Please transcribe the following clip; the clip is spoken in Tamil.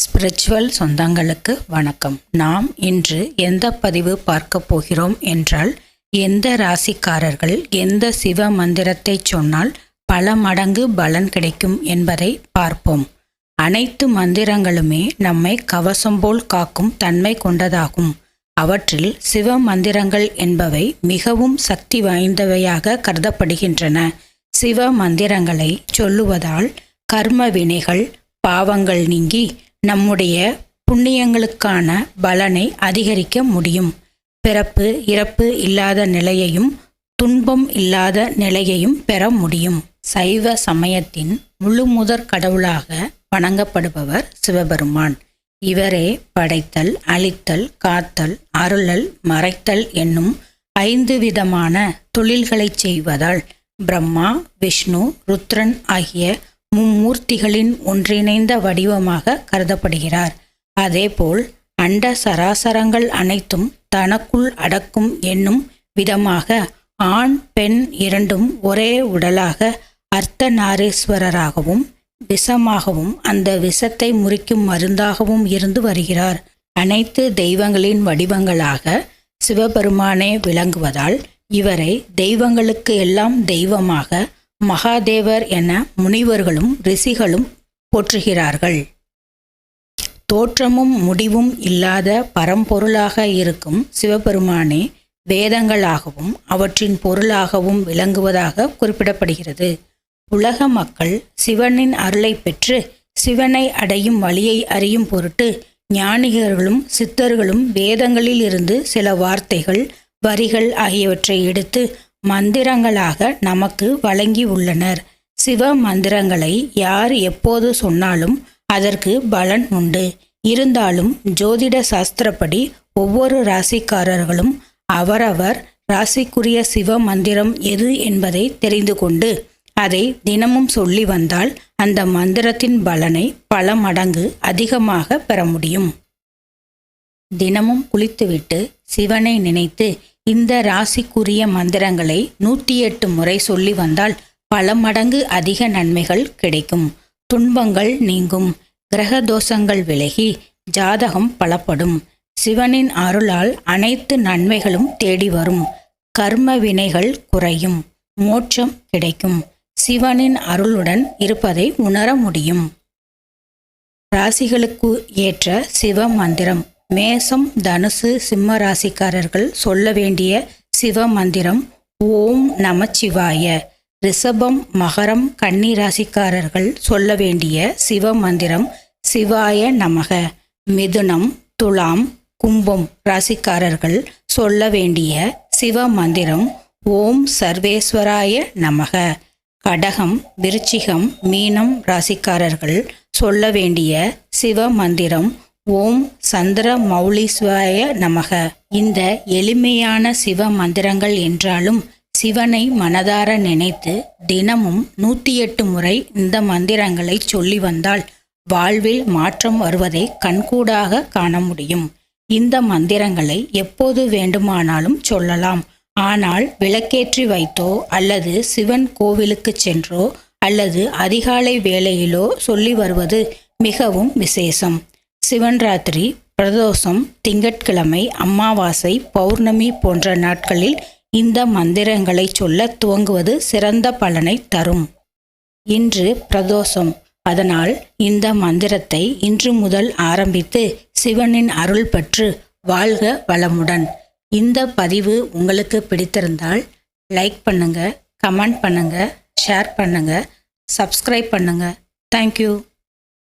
ஸ்பிரிச்சுவல் சொந்தங்களுக்கு வணக்கம். நாம் இன்று எந்த பதிவு பார்க்க போகிறோம் என்றால் எந்த ராசிக்காரர்கள் எந்த சிவ மந்திரத்தை சொன்னால் பல மடங்கு பலன் கிடைக்கும் என்பதை பார்ப்போம். அனைத்து மந்திரங்களுமே நம்மை கவசம் போல் காக்கும் தன்மை கொண்டதாகும். அவற்றில் சிவ மந்திரங்கள் என்பவை மிகவும் சக்தி வாய்ந்தவையாக கருதப்படுகின்றன. சிவ மந்திரங்களை சொல்லுவதால் கர்ம வினைகள் பாவங்கள் நீங்கி நம்முடைய புண்ணியங்களுக்கான பலனை அதிகரிக்க முடியும். பிறப்பு இறப்பு இல்லாத நிலையையும் துன்பம் இல்லாத நிலையையும் பெற முடியும். சைவ சமயத்தின் முழு முதற் கடவுளாக வணங்கப்படுபவர் சிவபெருமான். இவரே படைத்தல் அழித்தல் காத்தல் அருளல் மறைத்தல் என்னும் ஐந்து விதமான தொழில்களைச் செய்வதால் பிரம்மா விஷ்ணு ருத்ரன் ஆகிய மும்மூர்த்திகளின் ஒன்றிணைந்த வடிவமாக கருதப்படுகிறார். அதேபோல் அண்ட சராசரங்கள் அனைத்தும் தனக்குள் அடக்கும் என்னும் விதமாக ஆண் பெண் இரண்டும் ஒரே உடலாக அர்த்தநாரீஸ்வரராகவும் விஷமாகவும் அந்த விஷத்தை முறிக்கும் மருந்தாகவும் இருந்து வருகிறார். அனைத்து தெய்வங்களின் வடிவங்களாக சிவபெருமானே விளங்குவதால் இவரை தெய்வங்களுக்கு எல்லாம் தெய்வமாக மகாதேவர் என முனிவர்களும் ரிஷிகளும் போற்றுகிறார்கள். தோற்றமும் முடிவும் இல்லாத பரம்பொருளாக இருக்கும் சிவபெருமானே வேதங்களாகவும் அவற்றின் பொருளாகவும் விளங்குவதாக குறிப்பிடப்படுகிறது. உலக மக்கள் சிவனின் அருளை பெற்று சிவனை அடையும் வழியை அறியும் பொருட்டு ஞானிகர்களும் சித்தர்களும் வேதங்களில் இருந்து சில வார்த்தைகள் வரிகள் ஆகியவற்றை எடுத்து மந்திரங்களாக நமக்கு வழங்கி உள்ளனர். சிவ மந்திரங்களை யார் எப்போது சொன்னாலும் அதற்கு பலன் உண்டு. இருந்தாலும் ஜோதிட சாஸ்திரப்படி ஒவ்வொரு ராசிக்காரர்களும் அவரவர் ராசிக்குரிய சிவ மந்திரம் எது என்பதை தெரிந்து கொண்டு அதை தினமும் சொல்லி வந்தால் அந்த மந்திரத்தின் பலனை பல மடங்கு அதிகமாக பெற முடியும். தினமும் குளித்துவிட்டு சிவனை நினைத்து இந்த ராசிக்குரிய மந்திரங்களை நூற்றி எட்டு முறை சொல்லி வந்தால் பல மடங்கு அதிக நன்மைகள் கிடைக்கும். துன்பங்கள் நீங்கும். கிரக தோஷங்கள் விலகி ஜாதகம் பலப்படும். சிவனின் அருளால் அனைத்து நன்மைகளும் தேடி வரும். கர்ம வினைகள் குறையும். மோட்சம் கிடைக்கும். சிவனின் அருளுடன் இருப்பதை உணர முடியும். ராசிகளுக்கு ஏற்ற சிவ மந்திரம். மேசம் தனுசு சிம்ம ராசிக்காரர்கள் சொல்ல வேண்டிய சிவ மந்திரம் ஓம் நமச்சிவாய. ரிஷபம் மகரம் கன்னி ராசிக்காரர்கள் சொல்ல வேண்டிய சிவ மந்திரம் சிவாய நமக. மிதுனம் துலாம் கும்பம் ராசிக்காரர்கள் சொல்ல வேண்டிய சிவ மந்திரம் ஓம் சர்வேஸ்வராய நமக. கடகம் விருச்சிகம் மீனம் ராசிக்காரர்கள் சொல்ல வேண்டிய சிவ மந்திரம் ஓம் சந்திர மௌலீஸ்வராய நமக. இந்த எளிமையான சிவ மந்திரங்கள் என்றாலும் சிவனை மனதார நினைத்து தினமும் நூற்றி எட்டு முறை இந்த மந்திரங்களை சொல்லி வந்தால் வாழ்வில் மாற்றம் வருவதை கண்கூடாக காண முடியும். இந்த மந்திரங்களை எப்போது வேண்டுமானாலும் சொல்லலாம். ஆனால் விளக்கேற்றி வைத்தோ அல்லது சிவன் கோவிலுக்கு சென்றோ அல்லது அதிகாலை வேளையிலோ சொல்லி வருவது மிகவும் விசேஷம். சிவன் ராத்திரி பிரதோஷம் திங்கட்கிழமை அமாவாசை பௌர்ணமி போன்ற நாட்களில் இந்த மந்திரங்களை சொல்ல துவங்குவது சிறந்த பலனை தரும். இன்று பிரதோஷம். அதனால் இந்த மந்திரத்தை இன்று முதல் ஆரம்பித்து சிவனின் அருள் பெற்று வாழ்க வளமுடன். இந்த பதிவு உங்களுக்கு பிடித்திருந்தால் லைக் பண்ணுங்க கமெண்ட் பண்ணுங்க ஷேர் பண்ணுங்க சப்ஸ்கிரைப் பண்ணுங்க. தேங்க்யூ.